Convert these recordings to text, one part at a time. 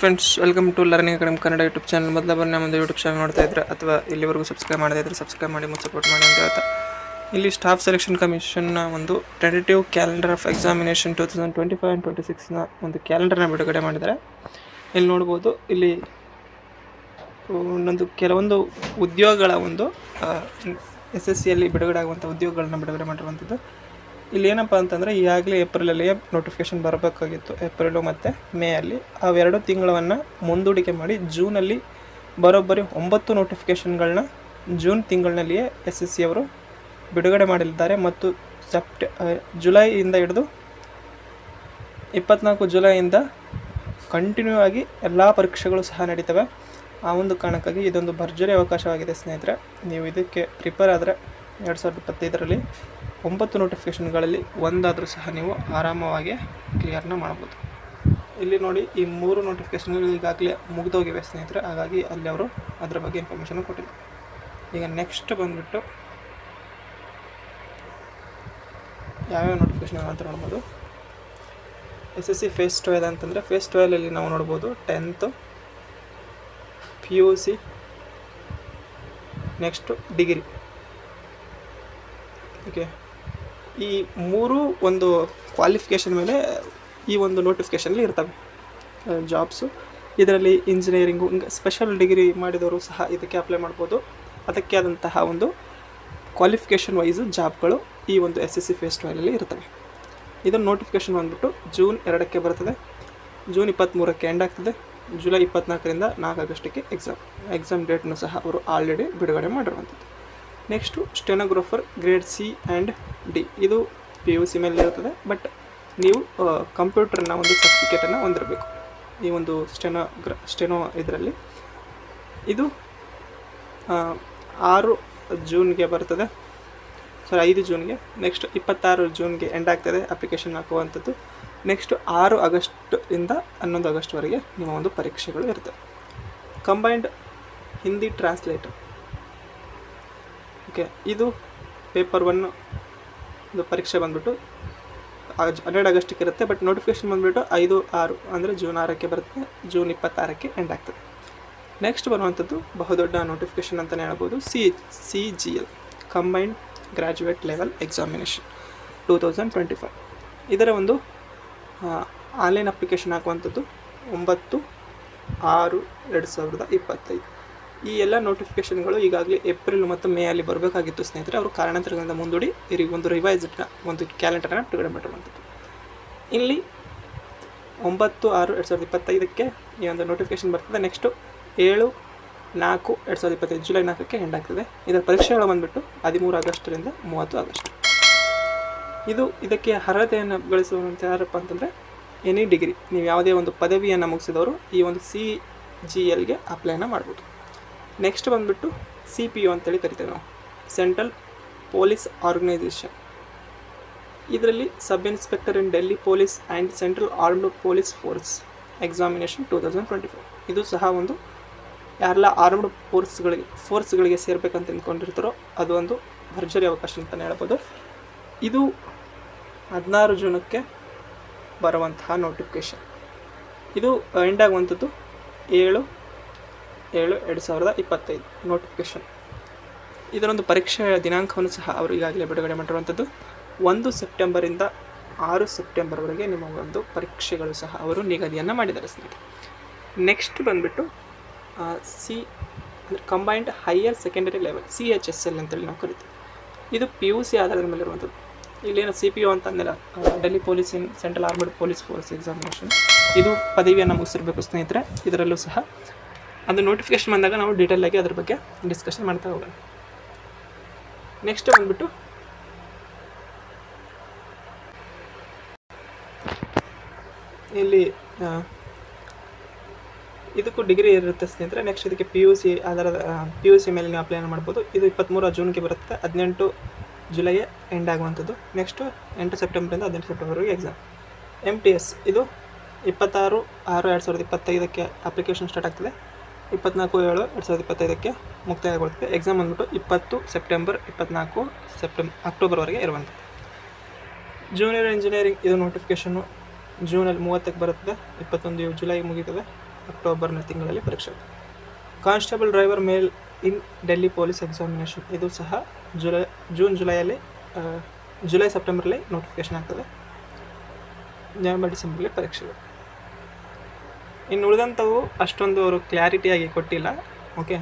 Friends welcome to learning academy Kannada YouTube channel ಮೊದಲ ಬನ್ನಿ ಒಂದು ಯೂಟ್ಯೂಬ್ ಚಾನಲ್ ನೋಡ್ತಾ ಇದ್ರೆ ಅಥವಾ ಇಲ್ಲಿವರೆಗೂ ಸಬ್ಸ್ಕ್ರೈಬ್ ಮಾಡದೇ ಇದ್ರೆ ಸಬ್ಸ್ಕ್ರೈಬ್ ಮಾಡಿ ಮತ್ತು ಸಪೋರ್ಟ್ ಮಾಡಿ ಅಂತ ಹೇಳ್ತಾ. ಇಲ್ಲಿ ಸ್ಟಾಫ್ ಸೆಲೆಕ್ಷನ್ ಕಮಿಷನ್ನ ಒಂದು tentative calendar of examination two thousand twenty five and twenty ಸಿಕ್ಸ್ನ ಒಂದು ಕ್ಯಾಲೆಂಡರ್ನ ಬಿಡುಗಡೆ ಮಾಡಿದ್ದಾರೆ. ಇಲ್ಲಿ ನೋಡ್ಬೋದು, ಇಲ್ಲಿ ಒಂದೊಂದು ಕೆಲವೊಂದು ಉದ್ಯೋಗಗಳ ಒಂದು ಎಸ್ ಎಸ್ ಸಿಯಲ್ಲಿ ಬಿಡುಗಡೆ ಆಗುವಂಥ ಉದ್ಯೋಗಗಳನ್ನ ಬಿಡುಗಡೆ ಮಾಡಿರುವಂಥದ್ದು. ಇಲ್ಲಿ ಏನಪ್ಪ ಅಂತಂದರೆ, ಈಗಾಗಲೇ ಏಪ್ರಿಲಲ್ಲಿ ನೋಟಿಫಿಕೇಶನ್ ಬರಬೇಕಾಗಿತ್ತು. ಏಪ್ರಿಲು ಮತ್ತು ಮೇ ಅಲ್ಲಿ ಅವೆರಡು ತಿಂಗಳನ್ನು ಮುಂದೂಡಿಕೆ ಮಾಡಿ, ಜೂನಲ್ಲಿ ಬರೋಬ್ಬರಿ ಒಂಬತ್ತು ನೋಟಿಫಿಕೇಷನ್ಗಳನ್ನ ಜೂನ್ ತಿಂಗಳಿನಲ್ಲಿಯೇ ಎಸ್ ಎಸ್ ಸಿ ಅವರು ಬಿಡುಗಡೆ ಮಾಡಲಿದ್ದಾರೆ ಮತ್ತು ಸೆಪ್ಟೆ ಜುಲೈಯಿಂದ ಹಿಡಿದು ಇಪ್ಪತ್ನಾಲ್ಕು ಜುಲೈಯಿಂದ ಕಂಟಿನ್ಯೂ ಆಗಿ ಎಲ್ಲ ಪರೀಕ್ಷೆಗಳು ಸಹ ನಡೀತವೆ. ಆ ಒಂದು ಕಾರಣಕ್ಕಾಗಿ ಇದೊಂದು ಭರ್ಜರಿ ಅವಕಾಶವಾಗಿದೆ ಸ್ನೇಹಿತರೆ. ನೀವು ಇದಕ್ಕೆ ಪ್ರಿಪೇರ್ ಆದರೆ ಎರಡು ಸಾವಿರದ ಇಪ್ಪತ್ತೈದರಲ್ಲಿ ಒಂಬತ್ತು ನೋಟಿಫಿಕೇಷನ್ಗಳಲ್ಲಿ ಒಂದಾದರೂ ಸಹ ನೀವು ಆರಾಮವಾಗಿ ಕ್ಲಿಯರ್ನ ಮಾಡ್ಬೋದು. ಇಲ್ಲಿ ನೋಡಿ ಈ ಮೂರು ನೋಟಿಫಿಕೇಷನ್ಗಳು ಈಗಾಗಲೇ ಮುಗಿದೋಗಿವೆ ಸ್ನೇಹಿತರೆ, ಹಾಗಾಗಿ ಅಲ್ಲಿ ಅವರು ಅದರ ಬಗ್ಗೆ ಇನ್ಫಾರ್ಮೇಷನ್ ಕೊಟ್ಟಿದ್ದಾರೆ. ಈಗ ನೆಕ್ಸ್ಟ್ ಬಂದುಬಿಟ್ಟು ಯಾವ್ಯಾವ ನೋಟಿಫಿಕೇಷನ್ ಅಂತ ನೋಡ್ಬೋದು. S S C phase twelve ಅಂತಂದರೆ ಫೇಸ್ ಟ್ವೆಲಲ್ಲಿ ನಾವು ನೋಡ್ಬೋದು tenth P U C next degree okay ಈ ಮೂರು ಒಂದು ಕ್ವಾಲಿಫಿಕೇಷನ್ ಮೇಲೆ ಈ ಒಂದು ನೋಟಿಫಿಕೇಷನಲ್ಲಿ ಇರ್ತವೆ ಜಾಬ್ಸು ಇದರಲ್ಲಿ ಇಂಜಿನಿಯರಿಂಗು ಸ್ಪೆಷಲ್ ಡಿಗ್ರಿ ಮಾಡಿದವರು ಸಹ ಇದಕ್ಕೆ ಅಪ್ಲೈ ಮಾಡ್ಬೋದು. ಅದಕ್ಕೆ ಆದಂತಹ ಒಂದು ಕ್ವಾಲಿಫಿಕೇಷನ್ ವೈಸು ಜಾಬ್ಗಳು ಈ ಒಂದು ಎಸ್ ಎಸ್ ಸಿ ಫೇಸ್ ಟ್ವೆಲಲ್ಲಿ ಇರ್ತವೆ. ಇದನ್ನು ನೋಟಿಫಿಕೇಷನ್ ಬಂದುಬಿಟ್ಟು ಜೂನ್ ಎರಡಕ್ಕೆ ಬರ್ತದೆ. ಜೂನ್ ಇಪ್ಪತ್ತ್ಮೂರಕ್ಕೆ ಎಂಡ್ ಆಗ್ತದೆ. ಜುಲೈ ಇಪ್ಪತ್ತ್ನಾಲ್ಕರಿಂದ ನಾಲ್ಕು ಆಗಸ್ಟಿಗೆ ಎಕ್ಸಾಮ್ ಎಕ್ಸಾಮ್ ಡೇಟ್ನು ಸಹ ಅವರು ಆಲ್ರೆಡಿ ಬಿಡುಗಡೆ ಮಾಡಿರುವಂಥದ್ದು. Next stenographer grade C and D ಇದು ಪಿ ಯು ಸಿ ಮೇಲೆ ಇರ್ತದೆ ಬಟ್ ನೀವು ಕಂಪ್ಯೂಟರ್ನ ಒಂದು ಸರ್ಟಿಫಿಕೇಟನ್ನು ಹೊಂದಿರಬೇಕು. ಈ ಒಂದು ಸ್ಟೆನೋಗ್ರ ಸ್ಟೆನೋ ಇದರಲ್ಲಿ. ಇದು ಆರು ಜೂನ್ಗೆ ಬರ್ತದೆ. ಸಾರಿ ಐದು ಜೂನ್ಗೆ. ನೆಕ್ಸ್ಟ್ ಇಪ್ಪತ್ತಾರು ಜೂನ್ಗೆ ಎಂಡ್ ಆಗ್ತದೆ ಅಪ್ಲಿಕೇಶನ್ ಹಾಕುವಂಥದ್ದು. ನೆಕ್ಸ್ಟ್ ಆರು ಆಗಸ್ಟ್ ಇಂದ ಹನ್ನೊಂದು ಆಗಸ್ಟ್ವರೆಗೆ ನಿಮ್ಮ ಒಂದು ಪರೀಕ್ಷೆಗಳು ಇರ್ತವೆ. ಕಂಬೈಂಡ್ ಹಿಂದಿ ಟ್ರಾನ್ಸ್ಲೇಟರ್ ಓಕೆ, ಇದು ಪೇಪರ್ ಒನ್ ಒಂದು ಪರೀಕ್ಷೆ ಬಂದ್ಬಿಟ್ಟು ಹನ್ನೆರಡು ಆಗಸ್ಟಿಗೆ ಇರುತ್ತೆ ಬಟ್ ನೋಟಿಫಿಕೇಶನ್ ಬಂದುಬಿಟ್ಟು ಐದು, ಆರು, ಅಂದರೆ ಜೂನ್ ಆರಕ್ಕೆ ಬರುತ್ತೆ, ಜೂನ್ ಇಪ್ಪತ್ತಾರಕ್ಕೆ ಎಂಡ್ ಆಗ್ತದೆ. ನೆಕ್ಸ್ಟ್ ಬರುವಂಥದ್ದು ಬಹುದೊಡ್ಡ ನೋಟಿಫಿಕೇಷನ್ ಅಂತಲೇ ಹೇಳ್ಬೋದು C C G L combined graduate level examination two thousand twenty five ಇದರ ಒಂದು ಆನ್ಲೈನ್ ಅಪ್ಲಿಕೇಶನ್ ಹಾಕುವಂಥದ್ದು ಒಂಬತ್ತು, ಆರು, ಎರಡು ಸಾವಿರದ ಇಪ್ಪತ್ತೈದು. ಈ ಎಲ್ಲ ನೋಟಿಫಿಕೇಷನ್ಗಳು ಈಗಾಗಲೇ ಏಪ್ರಿಲ್ ಮತ್ತು ಮೇ ಅಲ್ಲಿ ಬರಬೇಕಾಗಿತ್ತು ಸ್ನೇಹಿತರೆ. ಅವರು ಕಾರಣಾಂತರಗಳಿಂದ ಮುಂದೂಡಿ ಇವರಿಗೆ ಒಂದು ರಿವೈಸ್ಡ್ನ ಒಂದು ಕ್ಯಾಲೆಂಡರ್ನ ಬಿಡುಗಡೆ ಮಾಡಿರುವಂಥದ್ದು ಇಲ್ಲಿ ಒಂಬತ್ತು ಆರು ಎರಡು ಸಾವಿರದ ಇಪ್ಪತ್ತೈದಕ್ಕೆ ಈ ಒಂದು ನೋಟಿಫಿಕೇಶನ್ ಬರ್ತದೆ. ನೆಕ್ಸ್ಟು ಏಳು ನಾಲ್ಕು ಎರಡು ಸಾವಿರದ ಇಪ್ಪತ್ತೈದು, ಜುಲೈ ನಾಲ್ಕಕ್ಕೆ ಎಂಡ್ ಆಗ್ತದೆ. ಇದರ ಪರೀಕ್ಷೆಗಳು ಬಂದುಬಿಟ್ಟು ಹದಿಮೂರು ಆಗಸ್ಟರಿಂದ ಮೂವತ್ತು ಆಗಸ್ಟ್. ಇದು ಇದಕ್ಕೆ ಅರ್ಹತೆಯನ್ನು ಗಳಿಸುವಂತ ಯಾರಪ್ಪ ಅಂತಂದರೆ ಎನಿ ಡಿಗ್ರಿ ನೀವು ಯಾವುದೇ ಒಂದು ಪದವಿಯನ್ನು ಮುಗಿಸಿದವರು ಈ ಒಂದು ಸಿ ಜಿ ಎಲ್ಗೆ ಅಪ್ಲೈನ ಮಾಡ್ಬೋದು. ನೆಕ್ಸ್ಟ್ ಬಂದುಬಿಟ್ಟು ಸಿ ಪಿ ಯು ಅಂತೇಳಿ ಕರಿತೇವೆ ನಾವು. ಸೆಂಟ್ರಲ್ ಪೊಲೀಸ್ ಆರ್ಗನೈಸೇಷನ್ ಇದರಲ್ಲಿ sub inspector in Delhi police and central armed police force examination two thousand twenty four ಇದು ಸಹ ಒಂದು ಯಾರೆಲ್ಲ ಆರ್ಮ್ಡ್ ಫೋರ್ಸ್ಗಳಿಗೆ ಫೋರ್ಸ್ಗಳಿಗೆ ಸೇರ್ಬೇಕಂತ ಅಂದ್ಕೊಂಡಿರ್ತಾರೋ ಅದು ಒಂದು ಭರ್ಜರಿ ಅವಕಾಶ ಅಂತಲೇ ಹೇಳ್ಬೋದು. ಇದು ಹದಿನಾರು ಜೂನಕ್ಕೆ ಬರುವಂತಹ ನೋಟಿಫಿಕೇಷನ್ ಇದು ಎಂಡ್ ಆಗುವಂಥದ್ದು ಏಳು ಏಳು ಎರಡು ಸಾವಿರದ ಇಪ್ಪತ್ತೈದು ನೋಟಿಫಿಕೇಷನ್ ಇದರೊಂದು ಪರೀಕ್ಷೆಯ ದಿನಾಂಕವನ್ನು ಸಹ ಅವರು ಈಗಾಗಲೇ ಬಿಡುಗಡೆ ಮಾಡಿರುವಂಥದ್ದು. ಒಂದು ಸೆಪ್ಟೆಂಬರಿಂದ ಆರು ಸೆಪ್ಟೆಂಬರ್ವರೆಗೆ ನಿಮ್ಮ ಒಂದು ಪರೀಕ್ಷೆಗಳು ಸಹ ಅವರು ನಿಗದಿಯನ್ನು ಮಾಡಿದ್ದಾರೆ ಸ್ನೇಹಿತರೆ. ನೆಕ್ಸ್ಟ್ ಬಂದುಬಿಟ್ಟು ಸಿ ಅಂದರೆ combined higher secondary level C H S L ಅಂತೇಳಿ ನಾವು ಕರಿತೀವಿ. ಇದು ಪಿ ಯು ಸಿ ಆಧಾರದ ಮೇಲೆ ಇರುವಂಥದ್ದು. ಇಲ್ಲೇನು ಸಿ ಪಿ ಯು ಅಂತ ಅಂದಿಲ್ಲ Delhi police central armed police force examination ಇದು ಪದವಿಯನ್ನು ಮುಗಿಸಿರ್ಬೇಕು ಸ್ನೇಹಿತರೆ. ಇದರಲ್ಲೂ ಸಹ ಅದು ನೋಟಿಫಿಕೇಶನ್ ಬಂದಾಗ ನಾವು ಡೀಟೇಲ್ ಆಗಿ ಅದ್ರ ಬಗ್ಗೆ ಡಿಸ್ಕಷನ್ ಮಾಡ್ತಾ ಹೋಗೋಣ. ನೆಕ್ಸ್ಟ್ ಬಂದ್ಬಿಟ್ಟು ಇಲ್ಲಿ ಇದಕ್ಕೂ ಡಿಗ್ರಿ ಇರುತ್ತೆ ಸ್ನೇಹಿತರೆ. ನೆಕ್ಸ್ಟ್ ಇದಕ್ಕೆ ಪಿ ಯು ಸಿ ಅದರ ಪಿ ಯು ಸಿ ಮೇಲೆ ನೀವು ಅಪ್ಲೈ ಮಾಡ್ಬೋದು. ಇದು ಇಪ್ಪತ್ತ್ಮೂರ ಜೂನ್ಗೆ ಬರುತ್ತೆ. ಹದಿನೆಂಟು ಜುಲೈಗೆ ಎಂಡ್ ಆಗುವಂಥದ್ದು. ನೆಕ್ಸ್ಟು ಎಂಟು ಸೆಪ್ಟೆಂಬರಿಂದ ಹದಿನೆಂಟು ಸೆಪ್ಟೆಂಬರ್ವರೆಗೆ ಎಕ್ಸಾಮ್ ಎಂ ಟಿ ಎಸ್ ಇದು ಇಪ್ಪತ್ತಾರು, ಆರು ಎರಡು ಸಾವಿರದ ಇಪ್ಪತ್ತೈದಕ್ಕೆ ಅಪ್ಲಿಕೇಶನ್ ಸ್ಟಾರ್ಟ್ ಆಗ್ತದೆ. ಇಪ್ಪತ್ನಾಲ್ಕು ಏಳು ಎರಡು ಸಾವಿರದ ಇಪ್ಪತ್ತೈದಕ್ಕೆ ಮುಕ್ತಾಯಗೊಳ್ಳುತ್ತೆ. ಎಕ್ಸಾಮ್ ಬಂದ್ಬಿಟ್ಟು ಇಪ್ಪತ್ತು ಸೆಪ್ಟೆಂಬರ್ ಇಪ್ಪತ್ನಾಲ್ಕು ಸೆಪ್ಟೆಂಬರ್ ಅಕ್ಟೋಬರ್ವರೆಗೆ ಇರುವಂಥದ್ದು. ಜೂನಿಯರ್ ಇಂಜಿನಿಯರಿಂಗ್ ಇದು ನೋಟಿಫಿಕೇಷನ್ನು ಜೂನಲ್ಲಿ ಮೂವತ್ತಕ್ಕೆ ಬರುತ್ತದೆ. ಇಪ್ಪತ್ತೊಂದು ಜುಲೈ ಮುಗೀತದೆ. ಅಕ್ಟೋಬರ್ನ ತಿಂಗಳಲ್ಲಿ ಪರೀಕ್ಷೆ constable driver male in Delhi police examination ಇದು ಸಹ ಜುಲೈ ಜೂನ್ ಜುಲೈಯಲ್ಲಿ ಜುಲೈ ಸೆಪ್ಟೆಂಬರಲ್ಲಿ ನೋಟಿಫಿಕೇಶನ್ ಆಗ್ತದೆ. ನವೆಂಬರ್ ಡಿಸೆಂಬರ್ಲಿ ಪರೀಕ್ಷೆಗಳು ಇನ್ನು ಉಳಿದಂಥವು ಅಷ್ಟೊಂದು ಅವರು ಕ್ಲಾರಿಟಿಯಾಗಿ ಕೊಟ್ಟಿಲ್ಲ. Okay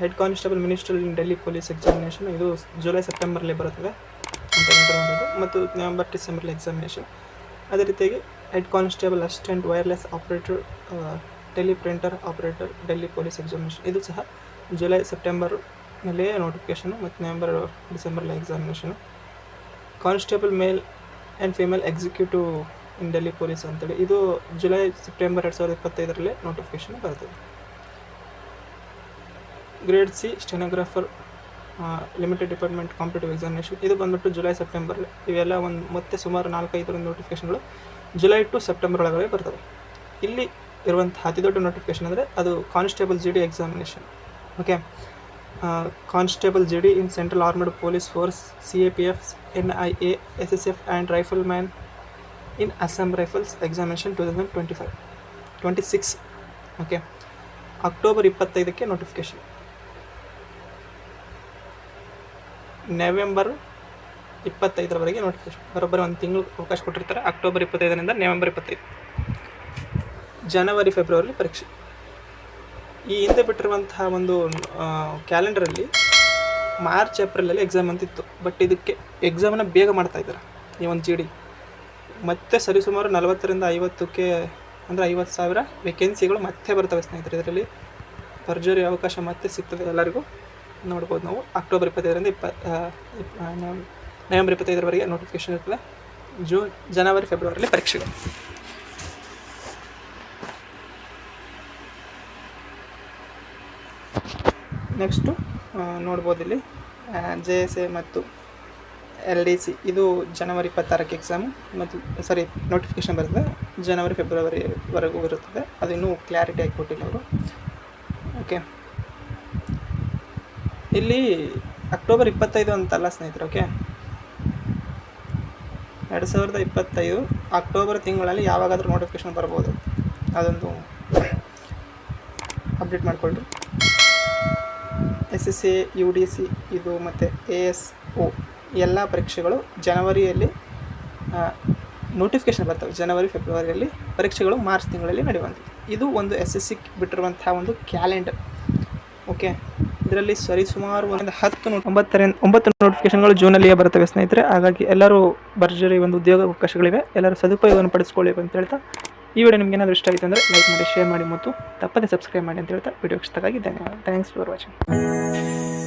head constable minister in Delhi police examination ಇದು ಜುಲೈ ಸೆಪ್ಟೆಂಬರ್ಲಿ ಬರುತ್ತದೆ ಅಂತ ಮತ್ತು ನವೆಂಬರ್ ಡಿಸೆಂಬರ್ಲಿ ಎಕ್ಸಾಮಿನೇಷನ್ ಅದೇ ರೀತಿಯಾಗಿ head constable assistant wireless operator Delhi printer operator Delhi police examination ಇದು ಸಹ ಜುಲೈ ಸೆಪ್ಟೆಂಬರ್ನಲ್ಲೇ ನೋಟಿಫಿಕೇಷನು ಮತ್ತು November ಡಿಸೆಂಬರ್ಲಿ examination constable male and female executive in Delhi police ಅಂತೇಳಿ. ಇದು ಜುಲೈ, ಸೆಪ್ಟೆಂಬರ್ ಎರಡು ಸಾವಿರದ ಇಪ್ಪತ್ತೈದರಲ್ಲಿ ನೋಟಿಫಿಕೇಶನ್ ಬರ್ತದೆ. Grade C stenographer limited department competitive examination ಇದು ಬಂದ್ಬಿಟ್ಟು ಜುಲೈ ಸೆಪ್ಟೆಂಬರ್ ಇವೆಲ್ಲ ಒಂದು ಮತ್ತೆ ಸುಮಾರು ನಾಲ್ಕೈದರ ನೋಟಿಫಿಕೇಷನ್ಗಳು ಜುಲೈ ಟು ಸೆಪ್ಟೆಂಬರ್ ಒಳಗಡೆ ಬರ್ತವೆ. ಇಲ್ಲಿ ಇರುವಂಥ ಅತಿ ದೊಡ್ಡ ನೋಟಿಫಿಕೇಷನ್ ಅಂದರೆ ಅದು constable G D examination okay constable G D in central armed police force C A P F N I A S S F and rifle man in Assam rifles examination two thousand twenty five twenty six okay October ಇಪ್ಪತ್ತೈದಕ್ಕೆ notification November ಇಪ್ಪತ್ತೈದರವರೆಗೆ notification ಬರೋಬ್ಬರಿ ಒಂದು ತಿಂಗಳು ಅವಕಾಶ ಕೊಟ್ಟಿರ್ತಾರೆ. October ಇಪ್ಪತ್ತೈದರಿಂದ November ಇಪ್ಪತ್ತೈದು. January February ಪರೀಕ್ಷೆ. ಈ ಹಿಂದೆ ಬಿಟ್ಟಿರುವಂತಹ ಒಂದು ಕ್ಯಾಲೆಂಡರಲ್ಲಿ ಮಾರ್ಚ್ ಏಪ್ರಿಲಲ್ಲಿ ಎಕ್ಸಾಮ್ ಅಂತಿತ್ತು. ಬಟ್ ಇದಕ್ಕೆ ಎಕ್ಸಾಮನ್ನು ಬೇಗ ಮಾಡ್ತಾ ಇದ್ದಾರೆ. ಈ ಒಂದು ಜಿ ಡಿ ಮತ್ತೆ ಸರಿಸುಮಾರು ನಲವತ್ತರಿಂದ ಐವತ್ತಕ್ಕೆ ಅಂದರೆ ಐವತ್ತು ಸಾವಿರ ವೇಕೆನ್ಸಿಗಳು ಮತ್ತೆ ಬರ್ತವೆ ಸ್ನೇಹಿತರೆ. ಇದರಲ್ಲಿ ಭರ್ಜರಿ ಅವಕಾಶ ಮತ್ತೆ ಸಿಗ್ತದೆ ಎಲ್ಲರಿಗೂ. ನೋಡ್ಬೋದು ನಾವು ಅಕ್ಟೋಬರ್ ಇಪ್ಪತ್ತೈದರಿಂದ ಇಪ್ಪ ನವೆಂಬರ್ ಇಪ್ಪತ್ತೈದರವರೆಗೆ ನೋಟಿಫಿಕೇಶನ್ ಇರ್ತದೆ. ಜೂನ್ ಜನವರಿ ಫೆಬ್ರವರಿಲಿ ಪರೀಕ್ಷೆಗಳು. ನೆಕ್ಸ್ಟು ನೋಡ್ಬೋದು ಇಲ್ಲಿ ಜೆ ಎಸ್ ಎ ಮತ್ತು ಎಲ್ ಡಿ ಸಿ ಇದು ಜನವರಿ ಇಪ್ಪತ್ತಾರಕ್ಕೆ ಎಕ್ಸಾಮು ಮತ್ತು ಸಾರಿ ನೋಟಿಫಿಕೇಶನ್ ಬರ್ತದೆ. ಜನವರಿ ಫೆಬ್ರವರಿವರೆಗೂ ಇರುತ್ತದೆ. ಅದು ಇನ್ನೂ ಕ್ಲಾರಿಟಿ ಆಗಿ ಕೊಟ್ಟಿಲ್ಲ ಅವರು. ಓಕೆ ಇಲ್ಲಿ ಅಕ್ಟೋಬರ್ ಇಪ್ಪತ್ತೈದು ಅಂತಲ್ಲ ಸ್ನೇಹಿತರು ಓಕೆ ಎರಡು ಸಾವಿರದ ಇಪ್ಪತ್ತೈದು ಅಕ್ಟೋಬರ್ ತಿಂಗಳಲ್ಲಿ ಯಾವಾಗಾದರೂ ನೋಟಿಫಿಕೇಶನ್ ಬರ್ಬೋದು. ಅದೊಂದು update ಮಾಡಿಕೊಳ್ಳ್ರಿ S S A U D C ಇದು ಮತ್ತು ಎ ಎಸ್ ಒ ಎಲ್ಲ ಪರೀಕ್ಷೆಗಳು ಜನವರಿಯಲ್ಲಿ ನೋಟಿಫಿಕೇಶನ್ ಬರ್ತವೆ, ಜನವರಿ, ಫೆಬ್ರವರಿಯಲ್ಲಿ ಪರೀಕ್ಷೆಗಳು ಮಾರ್ಚ್ ತಿಂಗಳಲ್ಲಿ ನಡೆಯುವಂಥದ್ದು. ಇದು ಒಂದು ಎಸ್ ಎಸ್ ಸಿ ಬಿಟ್ಟಿರುವಂಥ ಒಂದು ಕ್ಯಾಲೆಂಡರ್ ಓಕೆ ಇದರಲ್ಲಿ ಸರಿಸುಮಾರು ಒಂದು ಹತ್ತು ಒಂಬತ್ತರಿಂದ ಒಂಬತ್ತು ನೋಟಿಫಿಕೇಶನ್ಗಳು ಜೂನಲ್ಲಿಯೇ ಬರ್ತವೆ ಸ್ನೇಹಿತರೆ. ಹಾಗಾಗಿ ಎಲ್ಲರೂ ಭರ್ಜರಿ ಒಂದು ಉದ್ಯೋಗ ಅವಕಾಶಗಳಿವೆ. ಎಲ್ಲರೂ ಸದುಪಯೋಗವನ್ನು ಪಡಿಸ್ಕೊಳ್ಳಿ ಅಂತ ಹೇಳ್ತಾ ಈ ವಿಡಿಯೋ ನಿಮ್ಗೆ ಏನಾದರೂ ಇಷ್ಟ ಆಯಿತು ಅಂದರೆ ಲೈಕ್ ಮಾಡಿ ಶೇರ್ ಮಾಡಿ ಮತ್ತು ತಪ್ಪದೇ ಸಬ್ಸ್ಕ್ರೈಬ್ ಮಾಡಿ ಅಂತ ಹೇಳ್ತಾ ವಿಡಿಯೋ ಇಷ್ಟಕ್ಕಾಗಿ ಧನ್ಯವಾದ. Thanks for watching